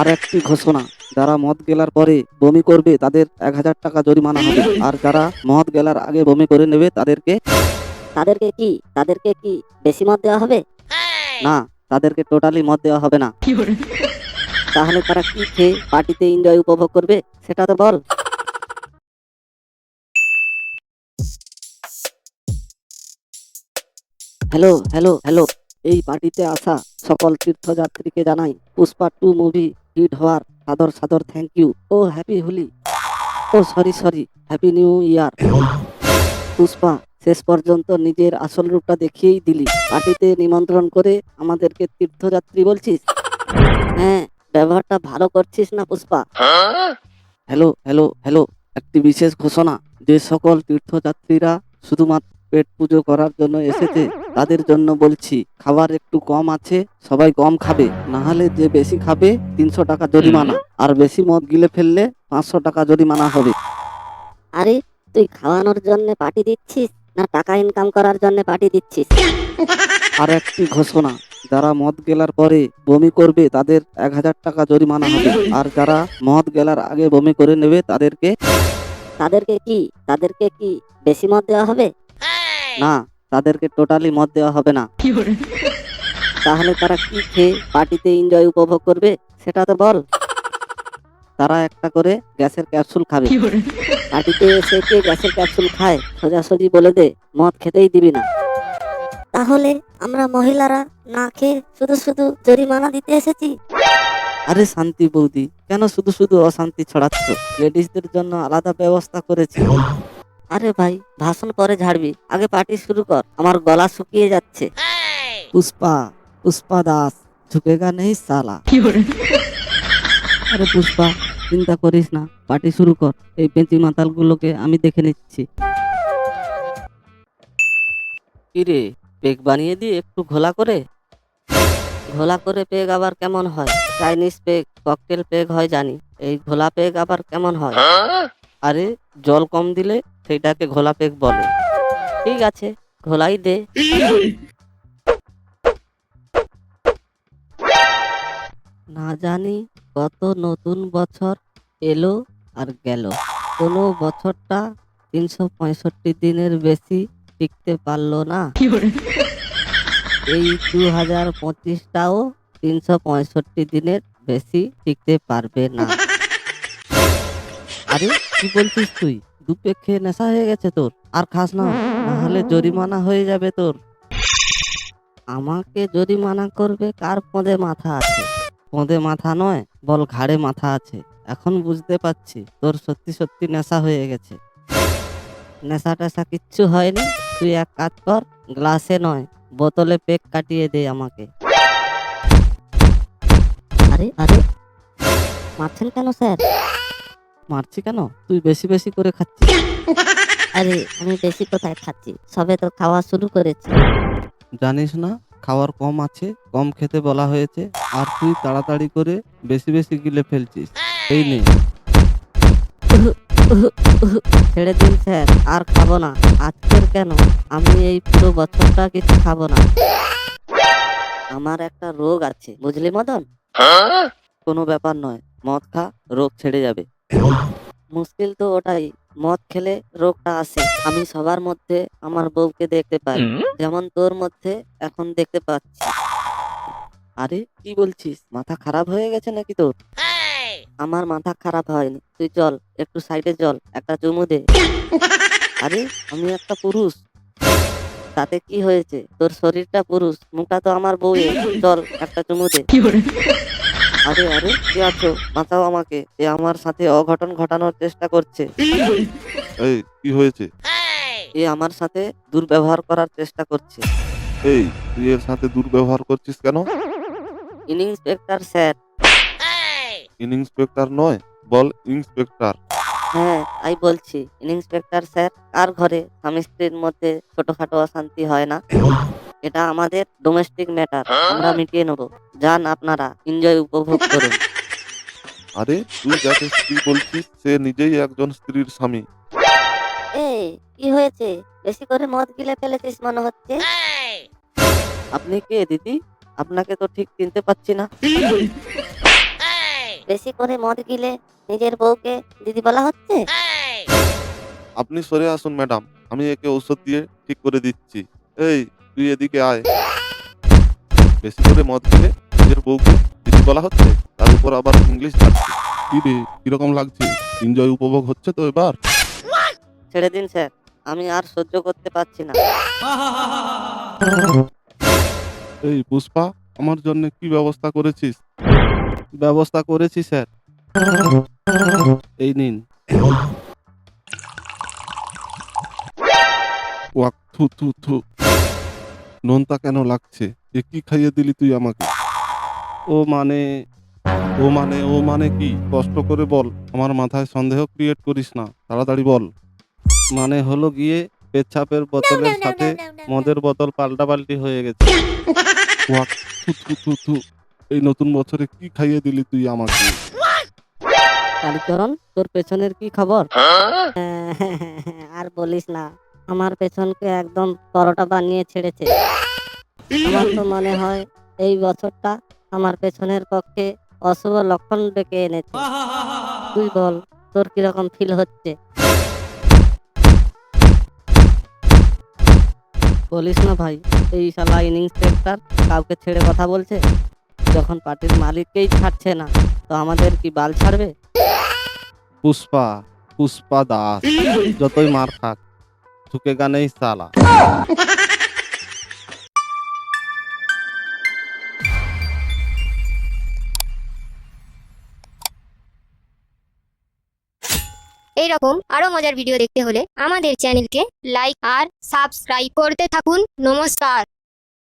আর একটি ঘোষণা যারা মদ গেলার পরে বমি করবে তাদের এক হাজার টাকা জরিমানা হবে। আর যারা মদ গেলার আগে বমি করে নেবে তাদেরকে তাদেরকে কি? তাদেরকে কি বেশি মদ দেওয়া হবে? না তাদেরকে টোটালি মদ দেওয়া হবে না। তাহলে তারা কি খেয়ে পার্টিতে এনজয় উপভোগ করবে? সেটা তো বল। হ্যালো হ্যালো হ্যালো এই পার্টিতে আসা সকল তীর্থযাত্রীকে জানাই পুষ্পা টু মুভি হিট হওয়ার সাদর সাদর thank you oh happy Holi. Oh sorry sorry happy new year Pushpa, শেষ পর্যন্ত নিজের আসল রূপটা দেখিয়েই দিলি। পার্টিতে নিমন্ত্রণ করে আমাদেরকে তীর্থযাত্রী বলছিস? হ্যাঁ ব্যবহারটা ভালো করছিস না পুষ্পা? হ্যালো হ্যালো হ্যালো, একটি বিশেষ ঘোষণা। যে সকল তীর্থযাত্রীরা শুধুমাত্র পেট পুজো করার জন্য এসেছে তাদের জন্য বলছি খাবার একটু কম আছে সবাই কম খাবে। না হলে যে বেশি খাবে তিনশো টাকা জরিমানা। আর বেশি মদ গিলে ফেললে পাঁচশো টাকা জরিমানা হবে। আরে তুই খাওয়ানোর জন্য পার্টি দিচ্ছিস না টাকা ইনকাম করার জন্য পার্টি দিচ্ছিস? আর একটি ঘোষণা যারা মদ গেলার পরে বমি করবে তাদের এক হাজার টাকা জরিমানা হবে। আর যারা মদ গেলার আগে বমি করে নেবে তাদেরকে তাদেরকে কি? তাদেরকে কি বেশি মদ দেওয়া হবে? না তাদেরকে টোটালি মদ দেওয়া হবে না। তাহলে তারা কি খেয়ে পার্টিতে এনজয় উপভোগ করবে সেটা তো বল। তারা একটা করে গ্যাসের ক্যাপসুল খাবে। পার্টিতে এসে কে গ্যাসের ক্যাপসুল খায় সোজাসুজি বলে দে মদ খেতেই দিবি না। তাহলে আমরা মহিলারা না খেয়ে শুধু শুধু জরিমানা দিতে এসেছি? আরে শান্তি বৌদি কেন শুধু শুধু অশান্তি ছড়াচ্ছ? লেডিসদের জন্য আলাদা ব্যবস্থা করেছি। আরে ভাই ভাষণ পরে ঝাড়বি। আগে পার্টি শুরু কর আমার গলা শুকিয়ে যাচ্ছে। পুষ্পা পুষ্পা দাস ঝুঁকেগা নেই সালা। আরে পুষ্পা চিন্তা করিস না পার্টি শুরু কর। এই পেঁচি মাতালগুলোকে আমি দেখে নিচ্ছি। কিরে পেক বানিয়ে দিয়ে একটু ঘোলা করে? ঘোলা করে পেগ আবার কেমন হয়? চাইনিজ পেগ ককটেল পেগ হয় জানি। এই ঘোলা পেগ আবার কেমন হয়? আরে জল কম দিলে সেটাকে ঘোলা পেক বলে। ঠিক আছে ঘোলাই দে। না জানি কত নতুন বছর এলো আর গেল। কোনো বছরটা তিনশো পঁয়ষট্টি দিনের বেশি টিকতে পারল না। এই দু হাজার পঁচিশটাও তিনশো পঁয়ষট্টি দিনের বেশি টিকতে পারবে না। আরে কি বলছিস তুই? দুপে খেয়ে নেশা হয়ে গেছে তোর? আর খাস না, নাহলে জরিমানা হয়ে যাবে তোর। আমাকে জরিমানা করবে কার পদে মাথা আছে? পদে মাথা নয়, বল ঘাড়ে মাথা আছে। এখন বুঝতে পারছি, তোর সত্যি সত্যি নেশা হয়ে গেছে। নেশা টেশা কিচ্ছু হয়নি। তুই এক কাজ কর, গ্লাসে নয়, বোতলে পেক কাটিয়ে দে আমাকে। আরে আরে। মারছেন কেন স্যার? মারছি কেন? তুই বেশি বেশি করে খাচ্ছিস। আরে আমি বেশি কোথায় খাচ্ছি? সবে তো খাওয়া শুরু করেছি। জানিস না খাওয়ার কম আছে কম খেতে বলা হয়েছে আর তুই তাড়াতাড়ি করে বেশি বেশি গিলে ফেলছিস। এই নে। ছেড়ে দিন স্যার আর খাব না। আজকের কেন? আমি এই পুরো বছরটা কিছু খাব না। আমার একটা রোগ আছে বুঝলি মদন? কোনো ব্যাপার নয় মদ খা রোগ ছেড়ে যাবে। মুশকিল তো ওটাই মদ খেলে রোগটা আসে আমি সবার মধ্যে আমার বউকে দেখতে পাই। যেমন তোর মধ্যে এখন দেখতে পাচ্ছি। আরে কি বলছিস? মাথা খারাপ হয়ে গেছে নাকি তোর? আমার মাথা খারাপ হয়নি। তুই চল একটু সাইডে চল একটা চুমু দে। আরে আমি একটা পুরুষ। তাতে কি হয়েছে? তোর শরীরটা পুরুষ মুখটা তো আমার বউ চল একটা চুমু দে। আরে আরে কে আছো? বাঁচাও আমাকে। এ আমার সাথে অঘটন ঘটানোর চেষ্টা করছে। এই কি হয়েছে? এ আমার সাথে দুর্ব্যবহার করার চেষ্টা করছে। এই তুই এর সাথে দুর্ব্যবহার করছিস কেন? Inspector sir. ইনস্পেক্টর নয় বল ইন্সপেক্টর। হ্যাঁ তাই বলছি। ইন্সপেক্টর স্যার আর ঘরে স্বামী স্ত্রীর মধ্যে ছোটখাটো অশান্তি হয় না? এটা আমাদের ডোমেস্টিক ম্যাটার আমরা মিটিয়ে নেব। যান আপনারা এনজয় উপভোগ করুন। আরে তুই যাকে স্ত্রী বলছিস সে নিজেই একজন স্ত্রীর স্বামী। এই কি হয়েছে? বেশি করে মদ গিলে ফেলেছিস মনে হচ্ছে? আপনি কে দিদি? আপনাকে তো ঠিক চিনতে পাচ্ছি না। বেশি করে মদ গিলে নিজের বউকে দিদি বলা হচ্ছে? আপনি সরে আসুন ম্যাডাম। আমি একে ঔষধ দিয়ে ঠিক করে দিচ্ছি। এই তুই এদিকে আয়। বেশি করে মদ খেলে নিজের বউকে দিদি বলা হচ্ছে তার উপর আবার ইংলিশ যাচ্ছে কি রে কীরকম লাগছে? এনজয় উপভোগ হচ্ছে তো এবার? ছেড়ে দিন স্যার আমি আর সহ্য করতে পারছি না। এই পুষ্পা আমার জন্য কি ব্যবস্থা করেছিস? ব্যবস্থা করেছি স্যার। এই নিন। ওয়াক থু থু থু। নোনতা কেন লাগছে? এ কি খাইয়ে দিলি তুই আমাকে? ও মানে ও মানে ও মানে কি? কষ্ট করে বল আমার মাথায় সন্দেহ ক্রিয়েট করিস না। তাড়াতাড়ি বল। মানে হলো গিয়ে পেচ্ছাপের বোতলের সাথে মদের বোতল পাল্টাপাল্টি হয়ে গেছে। এই নতুন বছরে কি খাইয়ে দিলি তুই আমাকে? কালীচরণ তোর পেছনের কি খবর? আর বলিস না। আমার পেছনকে একদম পরোটা বানিয়ে ছেড়েছে। আমার তো মনে হয় এই বছরটা আমার পেছনের পক্ষে অশুভ লক্ষণ ডেকে এনেছে। তুই বল, তোর কীরকম ফিল হচ্ছে? বলিস না ভাই, এই শালা ইনস্পেক্টর কাউকে ছেড়ে কথা বলছে? যখন পার্টির মালিককেই ছাড়ছে না, তো আমাদের কি বাল ছাড়বে? পুষ্পা পুষ্পা দাস, যতই মার খাক। ঝুঁকে গানেই সালা। এইরকম আরও মজার ভিডিও দেখতে হলে আমাদের চ্যানেলকে লাইক আর সাবস্ক্রাইব করতে থাকুন। নমস্কার।